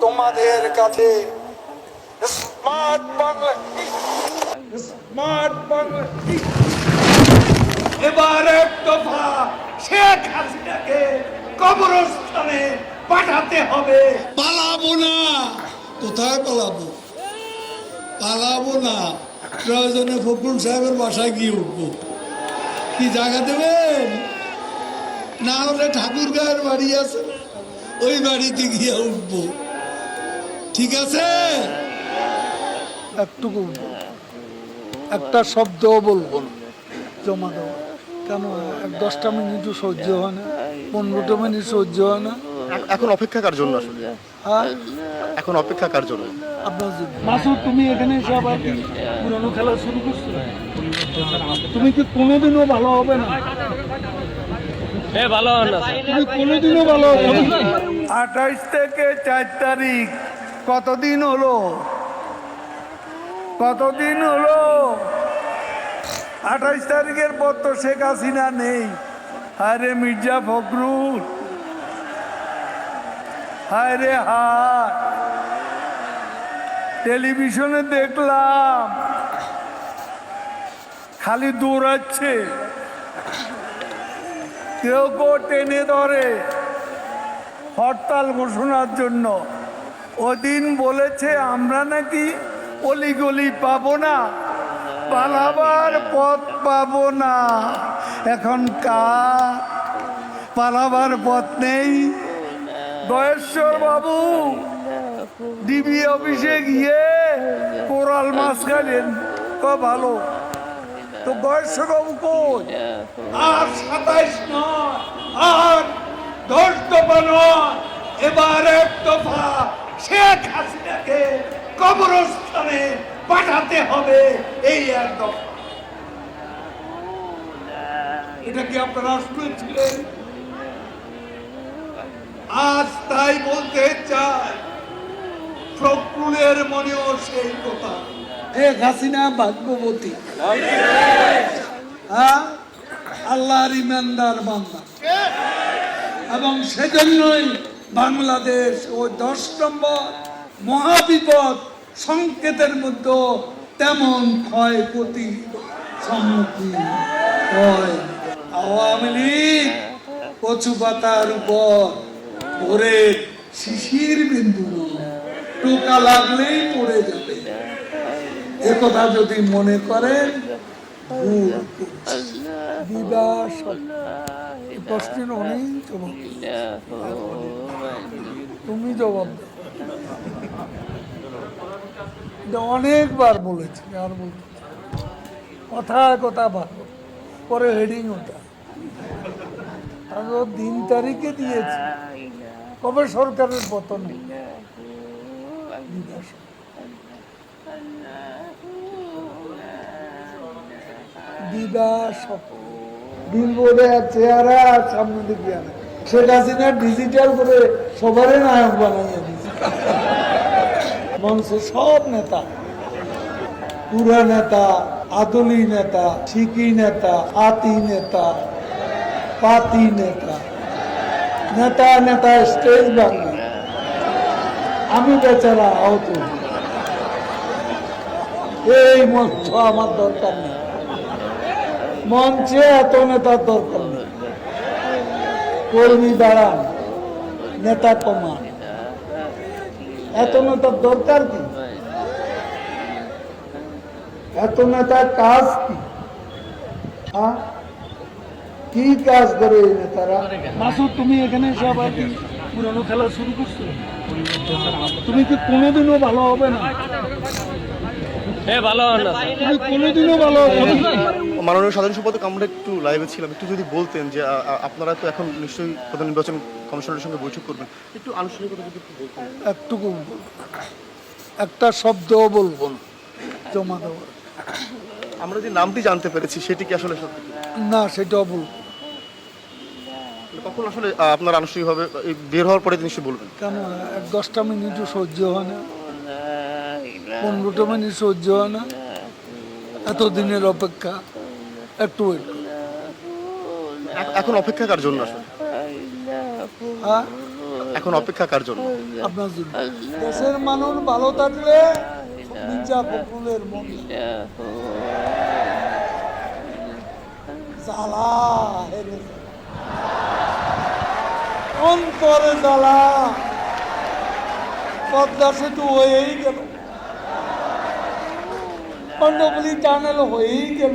তোমাদের কাছে smart Bangla smart Bangla এবার এক দফা শেখ হাসিনাকে কবরস্থানে পাঠাতে হবে। পালাবো না। কোথায় পালাবো? পালাবো না। প্রয়োজনে ফখরুল সাহেবের বাসায় গিয়ে উঠবো। কি জায়গা দেবেন? না হলে ঠাকুর গায়ের বাড়ি আছে। ওই বাড়িতে গিয়ে উঠবো। ঠিক আছে? একটুকু একটা শব্দও বলব না। জমা দেবো। কেন এক দশটা মিনিটও সহ্য হয় না পনেরোটা মিনিট সহ্য হয় না। এখন অপেক্ষা কার জন্য আসলে? হ্যাঁ? এখন অপেক্ষা কার জন্য? আপনার জন্য। মাসুদ তুমি এখানে এসে আবার কি পুরনো খেলা শুরু করছ? তুমি কি কোনোদিনও ভালো হবে না? তুমি কোনোদিনও ভালো হবে না? আঠাইশ থেকে চার তারিখ। কতদিন হলো? কতদিন হলো? আঠাইশ তারিখের পর তো শেখ হাসিনা নেই। আরে মির্জা ফখরুল। হায় রে হায়। টেলিভিশনে দেখলাম। খালি দৌড়াচ্ছে। কেউ কেউ টেনে ধরে হরতাল ঘোষণার জন্য। ওদিন বলেছে, আমরা নাকি অলিগলি পাবো না, পালাবার পথ পাবো না। এখন কার পালাবার পথ নেই। দয়েশ্বর বাবু, ডিবি অফিসে গিয়ে কোরাল মাছ খাইলেন। ক ভালো। তো দয়েশ্বর বাবু কই? আর সাতাইশ নয়, আর দশ দফা নয়, এবার এক দফা। শেখ হাসিনাকে কবরস্থানে পাঠাতে হবে, এই এক দফা। এটা কি আপনারা শুনেছিলেন আজ তাই বলতে চাই, ফখরুলের মনেও সেই কথা। শেখ হাসিনা ভাগ্যবতী। হ্যাঁ? আল্লাহর ইমানদার বান্দা। এবং সেজন্যই বাংলাদেশ ও দশ নম্বর মহাবিপদ সংকেতের মধ্যে তেমন ক্ষয়ক্ষতি সম্মুখীন হয়। আওয়ামী লীগ কচু পাতার উপর ভরে শিশির বিন্দু টোকা লাগলেই পড়ে যাবে। একথা যদি মনে করেন তুমি জবাব অনেকবার বলেছি, আর বলতে কথা কথা ভালো পরে হেডিং ওটা। আর দিন তারিখে দিয়েছে। কবে সরকারের পতন? ডিজিটাল করে সবারই নায়ক মঞ্চে সব নেতা। পুরা নেতা, আদলি নেতা শিকি নেতা, আতি নেতা, পাতি নেতা। নেতা নেতা স্টেজ বাংলা আমি বেচারা আহত। এই মঞ্চ আমার দরকার নেই। মঞ্চে এত নেতার দরকার নেই কর্মী দাঁড়ান নেতা কমান। এত নেতার দরকার কি? এত নেতার কাজ কি? হ্যাঁ? কি কাজ করে এই নেতারা? মাসুদ তুমি এখানে এসে আবার কি পুরনো খেলা শুরু করছ? তুমি কি কোনোদিনও ভালো হবে না। তুমি কোনোদিনও ভালো হবে না? মাননীয় সাধারণ সম্পাদক আমরা একটু লাইভে ছিলাম। একটু যদি বলতেন যে আপনারা তো এখন নিশ্চয়ই প্রধান নির্বাচন কমিশনের সঙ্গে বৈঠক করবেন। একটু আনুষ্ঠানিকতা যদি একটু বলতেন। একটুকু একটা শব্দও বলব জমা দেবো। আমরা যে নামটি জানতে পেরেছি সেটি কি আসলে সত্যি? না সেটাও বলব কখন আসলে আপনার আপনারা আনুষ্ঠানিকভাবে বের হওয়ার পরে নিশ্চয়ই বলবেন? কেন এক দশটা মিনিটও সহ্য হয় না পনেরোটা মিনিট সহ্য হয় না এতদিনের অপেক্ষা। একটু ওয়েট এখন অপেক্ষা কার জন্য আসলে? হ্যাঁ? এখন অপেক্ষা কার জন্য? আপনার জন্য। দেশের মানুষ ভালো থাকলে মির্জা ফখরুলের মন। জ্বালা। অন্তরে জ্বালা? পদ্মা সেতু হয়েই গেল। কন্ডবলি টানেল হয়েই গেল।